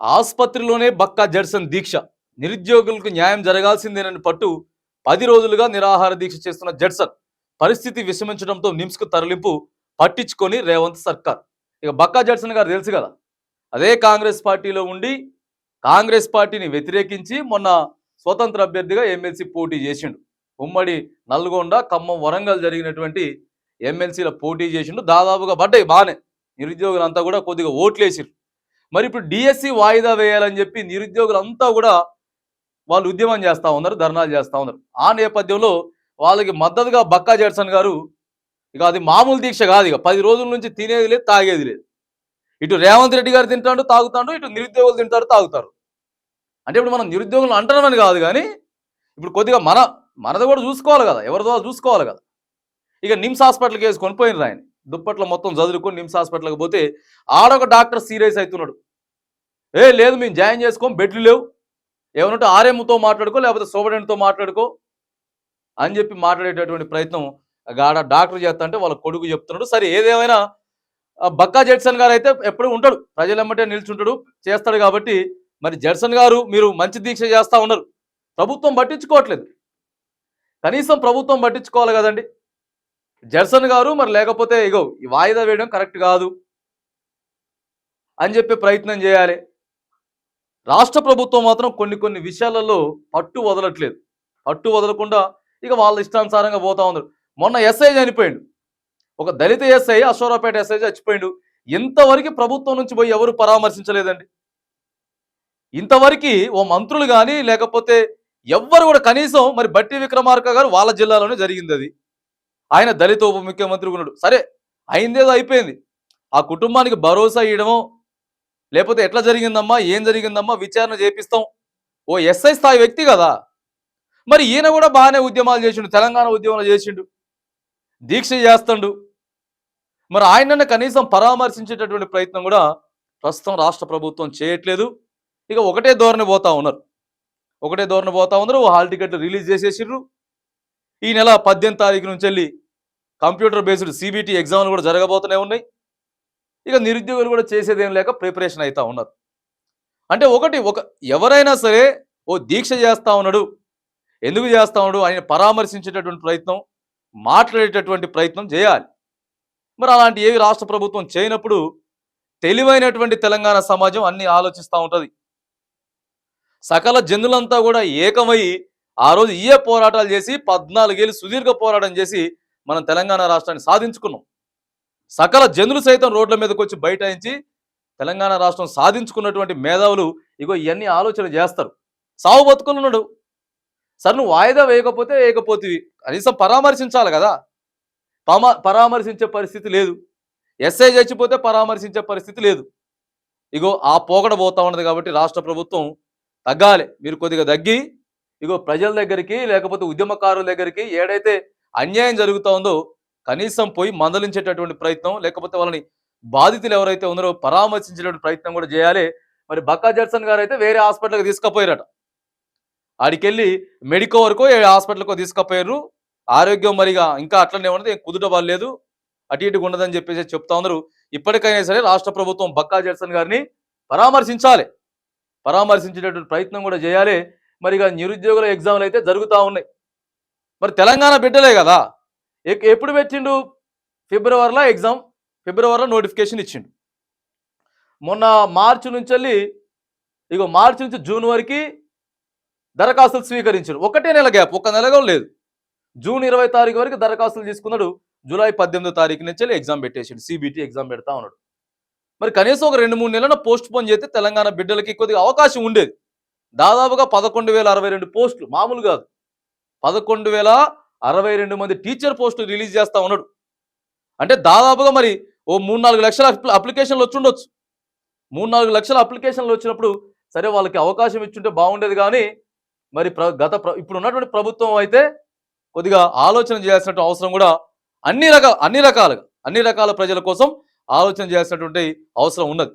ఆసుపత్రిలోనే Bakka Judson దీక్ష. నిరుద్యోగులకు న్యాయం జరగాల్సిందేనని పట్టు పది రోజులుగా నిరాహార దీక్ష చేస్తున్న జడ్సన్ పరిస్థితి విషమించడంతో నిమ్స్కు తరలింపు పట్టించుకొని రేవంత్ సర్కార్. ఇక బక్కా జడ్సన్ గారు తెలుసు కదా అదే కాంగ్రెస్ పార్టీలో ఉండి కాంగ్రెస్ పార్టీని వ్యతిరేకించి మొన్న స్వతంత్ర అభ్యర్థిగా ఎమ్మెల్సీ పోటీ చేసిండు. ఉమ్మడి నల్గొండ ఖమ్మం వరంగల్ జరిగినటువంటి ఎమ్మెల్సీల పోటీ చేసిండు. దాదాపుగా పడ్డాయి బాగానే నిరుద్యోగులంతా కూడా కొద్దిగా ఓట్లేసిరు మరి ఇప్పుడు డిఎస్సి వాయిదా వేయాలని చెప్పి నిరుద్యోగులంతా కూడా వాళ్ళు ఉద్యమం చేస్తూ ఉన్నారు ధర్నాలు చేస్తూ ఉన్నారు. ఆ నేపథ్యంలో వాళ్ళకి మద్దతుగా బక్కా జడ్సన్ గారు ఇక అది మామూలు దీక్ష కాదు ఇక. పది రోజుల నుంచి తినేది లేదు తాగేది లేదు. ఇటు రేవంత్ రెడ్డి గారు తింటాడు తాగుతాడు ఇటు నిరుద్యోగులు తింటారు తాగుతారు. అంటే ఇప్పుడు మనం నిరుద్యోగులు అంటున్నామని కాదు కానీ ఇప్పుడు కొద్దిగా మన మనది కూడా చూసుకోవాలి కదా. ఎవరిదో చూసుకోవాలి కదా. ఇక నిమ్స్ హాస్పిటల్కి వేసి కొనిపోయినరు ఆయన. దుప్పట్లో మొత్తం చదువుకొని నిమ్స్ హాస్పిటల్కి పోతే ఆడొక డాక్టర్ సీరియస్ అవుతున్నాడు. ఏ లేదు మేము జాయిన్ చేసుకోం బెడ్లు లేవు. ఏమనంటే ఆర్ఎంతో మాట్లాడుకో లేకపోతే సూపరింటెండెంట్తో మాట్లాడుకో అని చెప్పి మాట్లాడేటటువంటి ప్రయత్నం గాడ డాక్టర్ చేస్తా అంటే వాళ్ళ కొడుకు చెప్తున్నాడు. సరే ఏదేమైనా బక్కా జడ్సన్ గారు అయితే ఎప్పుడు ఉంటాడు. ప్రజలెమ్మటే నిల్చుంటాడు చేస్తాడు కాబట్టి మరి జడ్సన్ గారు మీరు మంచి దీక్ష చేస్తా ఉన్నారు. ప్రభుత్వం పట్టించుకోవట్లేదు. కనీసం ప్రభుత్వం పట్టించుకోవాలి కదండి. జడ్సన్ గారు మరి లేకపోతే ఇగో ఈ వాయిదా వేయడం కరెక్ట్ కాదు అని చెప్పి ప్రయత్నం చేయాలి. రాష్ట్ర ప్రభుత్వం మాత్రం కొన్ని కొన్ని విషయాలలో పట్టు వదలట్లేదు. పట్టు వదలకుండా ఇక వాళ్ళ ఇష్టానుసారంగా పోతా ఉన్నారు. మొన్న ఎస్ఐ చనిపోయిండు. ఒక దళిత ఎస్ఐ అశ్వరావుపేట ఎస్ఐ చచ్చిపోయిండు. ఇంతవరకు ప్రభుత్వం నుంచి పోయి ఎవరు పరామర్శించలేదండి. ఇంతవరకు ఓ మంత్రులు కానీ లేకపోతే ఎవ్వరు కూడా కనీసం మరి బట్టి విక్రమార్క గారు వాళ్ళ జిల్లాలోనే జరిగింది అది. ఆయన దళిత ఉప ముఖ్యమంత్రి ఉన్నాడు. సరే అయిందేదో అయిపోయింది. ఆ కుటుంబానికి భరోసా ఇవ్వడమో లేకపోతే ఎట్లా జరిగిందమ్మా? ఏం జరిగిందమ్మా? విచారణ చేపిస్తాం. ఓ ఎస్ఐ స్థాయి వ్యక్తి కదా. మరి ఈయన కూడా బాగానే ఉద్యమాలు చేసిండు తెలంగాణ ఉద్యమాలు చేసిండు. దీక్ష చేస్తుండు. మరి ఆయనను కనీసం పరామర్శించేటటువంటి ప్రయత్నం కూడా ప్రస్తుతం రాష్ట్ర ప్రభుత్వం చేయట్లేదు. ఇక ఒకటే ధోరణి పోతా ఉన్నారు. ఒకటే ధోరణి పోతా ఉన్నారు. ఓ హాల్ టికెట్లు రిలీజ్ చేసేసిర్రు. ఈ నెల పద్దెనిమిది తారీఖు నుంచి వెళ్ళి కంప్యూటర్ బేస్డ్ సిబిటి ఎగ్జామ్లు కూడా జరగబోతూనే ఉన్నాయి. ఇక నిరుద్యోగులు కూడా చేసేది లేక ప్రిపరేషన్ అవుతా ఉన్నారు. అంటే ఒకటి ఒక ఎవరైనా సరే ఓ దీక్ష చేస్తా ఉన్నాడు. ఎందుకు చేస్తా ఉన్నాడు? ఆయన పరామర్శించేటటువంటి ప్రయత్నం మాట్లాడేటటువంటి ప్రయత్నం చేయాలి. మరి అలాంటి ఏవి రాష్ట్ర ప్రభుత్వం చేయనప్పుడు తెలివైనటువంటి తెలంగాణ సమాజం అన్ని ఆలోచిస్తూ ఉంటుంది. సకల జనులంతా కూడా ఏకమై ఆ రోజు ఇయే పోరాటాలు చేసి పద్నాలుగేళ్ళు సుదీర్ఘ పోరాటం చేసి మనం తెలంగాణ రాష్ట్రాన్ని సాధించుకున్నాం. సకల జనులు సైతం రోడ్ల మీదకి వచ్చి బైఠాయించి తెలంగాణ రాష్ట్రం సాధించుకున్నటువంటి మేధావులు ఇగో ఇవన్నీ ఆలోచన చేస్తారు. సాగు బతుకులున్నాడు సార్ నువ్వు వాయిదా వేయకపోతే వేయకపోతే కనీసం పరామర్శించాలి కదా. పమా పరామర్శించే పరిస్థితి లేదు. ఎస్ఐ చచ్చిపోతే పరామర్శించే పరిస్థితి లేదు. ఇగో ఆ పోకడ పోతా ఉన్నది కాబట్టి రాష్ట్ర ప్రభుత్వం తగ్గాలి. మీరు కొద్దిగా తగ్గి ఇగో ప్రజల దగ్గరికి లేకపోతే ఉద్యమకారుల దగ్గరికి ఏడైతే అన్యాయం జరుగుతూ ఉందో కనీసం పోయి మందలించేటటువంటి ప్రయత్నం లేకపోతే వాళ్ళని బాధితులు ఎవరైతే ఉన్నారో పరామర్శించేటువంటి ప్రయత్నం కూడా చేయాలి. మరి బక్కా జడ్సన్ గారు అయితే వేరే హాస్పిటల్కి తీసుకుపోయారట. ఆడికెళ్ళి మెడికో వరకు ఏ హాస్పిటల్కో తీసుకుపోయారు. ఆరోగ్యం మరిగా ఇంకా అట్లనే ఉన్నది కుదుట లేదు అటు ఇటుగా ఉండదని చెప్పేసి చెప్తా ఉన్నారు. ఇప్పటికైనా సరే రాష్ట్ర ప్రభుత్వం బక్కా జడ్సన్ గారిని పరామర్శించాలి. పరామర్శించేటటువంటి ప్రయత్నం కూడా చేయాలి. మరి ఇక నిరుద్యోగుల ఎగ్జామ్లు అయితే జరుగుతూ ఉన్నాయి. మరి తెలంగాణ బిడ్డలే కదా. ఎప్పుడు పెట్టిండు? ఫిబ్రవరిలో ఎగ్జామ్ ఫిబ్రవరిలో నోటిఫికేషన్ ఇచ్చిండు. మొన్న మార్చి నుంచి వెళ్ళి ఇగో మార్చి నుంచి జూన్ వరకు దరఖాస్తులు స్వీకరించాడు. ఒకటే నెల గ్యాప్ ఒక నెలగా లేదు. జూన్ ఇరవై తారీఖు వరకు దరఖాస్తులు తీసుకున్నాడు. జూలై పద్దెనిమిదో తారీఖు నుంచి వెళ్ళి ఎగ్జామ్ పెట్టేసాడు. సిబిటి ఎగ్జామ్ పెడతా ఉన్నాడు. మరి కనీసం ఒక రెండు మూడు నెలల పోస్ట్ పోన్ చేస్తే తెలంగాణ బిడ్డలకి కొద్దిగా అవకాశం ఉండేది. దాదాపుగా పదకొండు వేల అరవై రెండు పోస్టులు మామూలు కాదు. పదకొండు వేల అరవై రెండు మంది టీచర్ పోస్టులు రిలీజ్ చేస్తా ఉన్నాడు. అంటే దాదాపుగా మరి ఓ మూడు నాలుగు లక్షల అప్లికేషన్లు వచ్చిండొచ్చు. మూడు నాలుగు లక్షల అప్లికేషన్లు వచ్చినప్పుడు సరే వాళ్ళకి అవకాశం ఇచ్చుంటే బాగుండేది కానీ మరి ప్ర గత ప్ర ఇప్పుడు ఉన్నటువంటి ప్రభుత్వం అయితే కొద్దిగా ఆలోచన చేయాల్సినటువంటి అవసరం కూడా అన్ని రకాల అన్ని రకాలుగా అన్ని రకాల ప్రజల కోసం ఆలోచన చేయాల్సినటువంటి అవసరం ఉన్నది.